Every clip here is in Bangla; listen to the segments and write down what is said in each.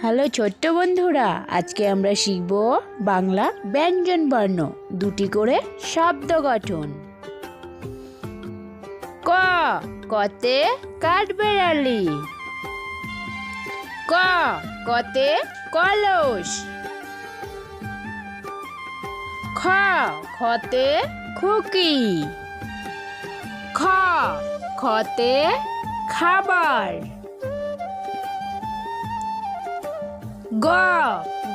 হ্যালো ছোট্ট বন্ধুরা, আজকে আমরা শিখব বাংলা ব্যঞ্জন বর্ণ, দুটি করে শব্দ গঠন। ক, কতে কাঠবেড়ালি। ক, কতে কলস। খ, খতে খুকি। খ, খতে খাবার। গ।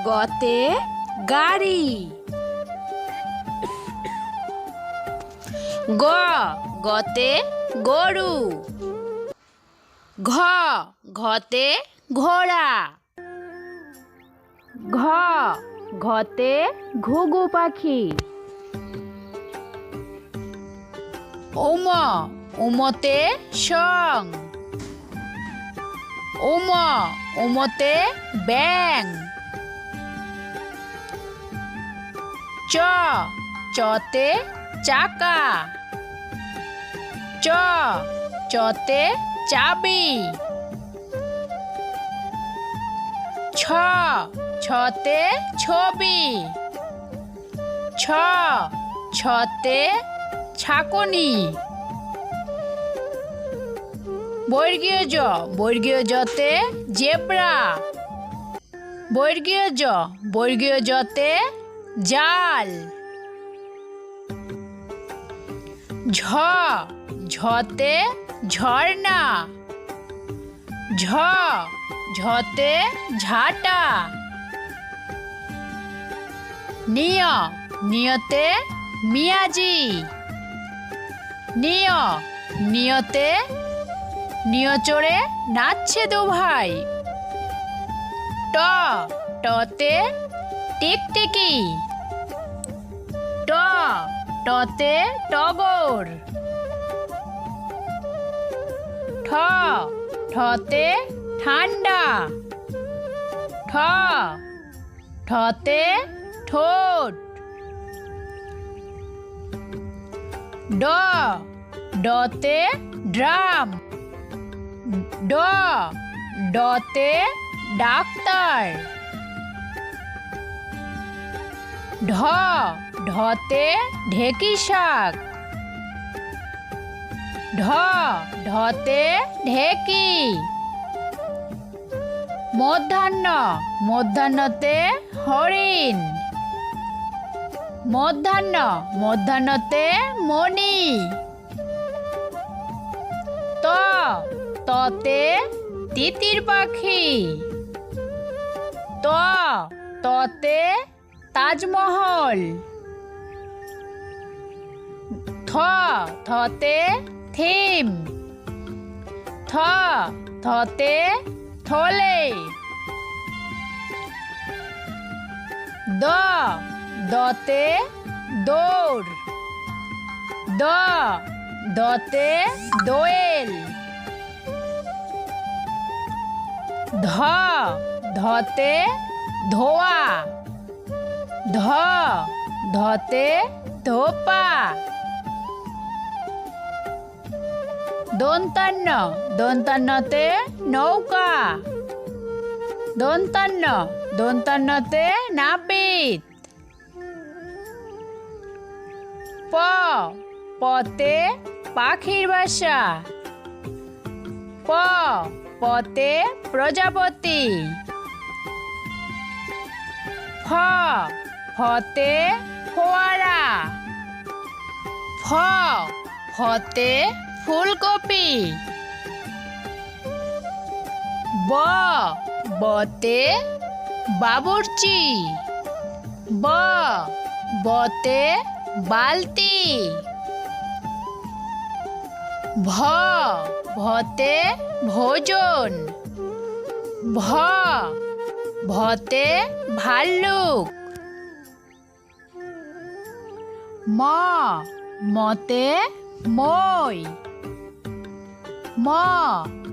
গতে গাড়ি। গ। গতে গরু। ঘ। ঘতে ঘোড়া। ঘ। ঘতে ঘুঘু পাখি। উম। উমতে সং। উম। উমতে ব্যাং। চ চতে চাকা। চ চতে চাবি। ছ ছতে ছবি। ছ ছতে ছাকনি। বর্গীয় জ বর্গীয় জতে জেব্রা। বর্গীয় জ বর্গীয় জতে জাল। ঝ, ঝতে ঝর্ণা। ঝ, ঝতে ঝাঁটা। নিয়, নিয়তে মিয়াজি। নিয়, নিয়তে নিয় চড়ে নাচছে দু ভাই। ট টতে টিকটিকি ট টতে টগর। ঠ ঠতে ঠান্ডা। ঠ ঠতে ঠোঁট। ড ডতে ড্রাম। ড, ডতে ডাক্তার। ঢ, ঢতে ঢেকি শাক। ঢ, ঢতে ঢেকি। মধ্যাহ্ন, মধ্যাহ্নতে হরিণ। মধ্যাহ্ন, মধ্যাহ্নতে মণি। ত ততে তিতির পাখি। ত, ততে তাজমহল। থ থতে থিম। থ থতে থলে। দ, দতে দৌড়। দ, দতে দোয়েল। ধ, ধতে ধোয়া। ধ, ধতে ধোপা। দন্তান্ন, দন্তান্নতে নৌকা। দন্তান্ন, দন্তান্নতে নাপিত প পতে পাখির বাসা। প পতে প্রজাপতি। ফ, ফতে ফোয়ারা। ফ, ফতে ফুলকপি। ব, বতে বাবুর্চি। ব, বতে বালতি। ভ ভতে ভোজন। ভ, ভতে ভাল্লুক। ম, মতে মই। ম,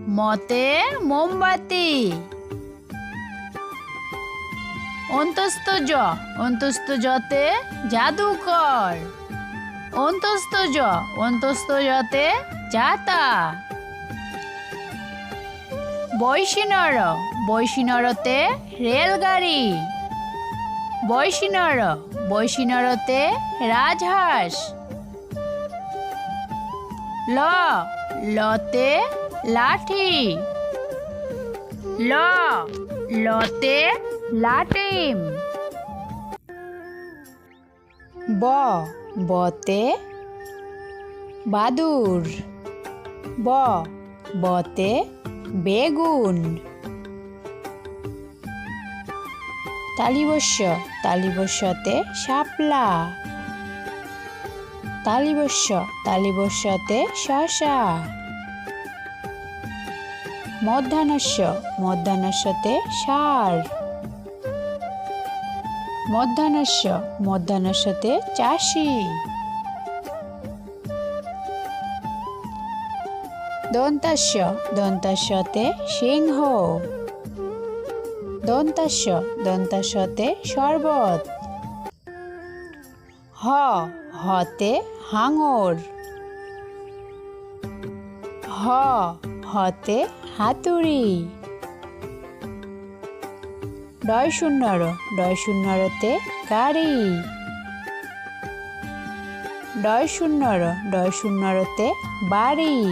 মতে মোমবাতি। অন্তস্থ জ, অন্তস্থ জতে জাদুকর অন্তস্থ জ, অন্তস্থ জতে যাতা। বৈশিনর বৈশিনরতে রেলগাড়ি। বৈশিনর বৈশিনরতে রাজহাঁস। ল, লতে লাঠি। ল, লতে লাটিম। ব, বতে বাদুর। ব, বতে বেগুন। তালিবস্য তালিবস্যতে শাপলা। তালিবস্য তালিবস্যতে শশা মধ্যাহ্নস্য মধ্যাহ্নস্যতে সার। মধ্যাহ্নস্য মধ্যাহ্নস্যতে চাষি। দন্তাস্য, দন্তাস্যতে সিংহ। দন্তাস্য, দন্তাস্যতে শরবত। হ, হতে হাঙর। হ, হতে হাতুড়ি। ডয় শূন্যর ডয় শূন্যরতে গাড়ি। ডয় শূন্যর ডয় শূন্যরতে বাড়ি।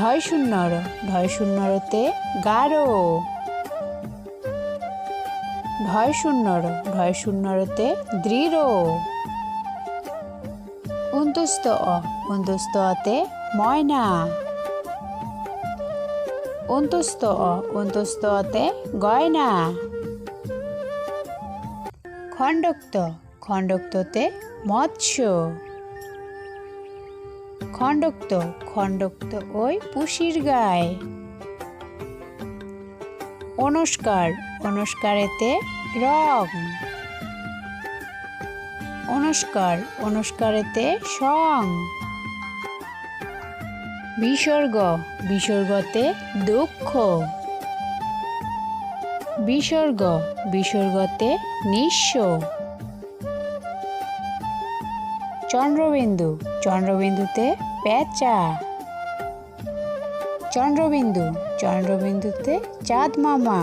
ঢয় শূন্যর ঢয় শূন্যরতে গারো। ঢয় শূন্যর ঢয় শূন্যরতে দৃঢ়। উন্তুস্ত অ উন্তুস্ত অতে ময়না। অন্তুস্ত অ অন্তুস্ত অতে গয়না। খণ্ডক্ত, খণ্ডক্ততে মৎস্য। খণ্ডক্ত খণ্ডক্ত ওই পুষির গায়। অনুষ্কার, অনুষ্কারেতে রং। অনুষ্কার, অনুষ্কারেতে সং। বিসর্গ, বিসর্গতে দুঃখ। বিসর্গ, বিসর্গতে নিঃস্ব। চন্দ্রবিন্দু। চন্দ্রবিন্দুতে পেঁচা। চন্দ্রবিন্দু। চন্দ্রবিন্দুতে চাঁদ মামা।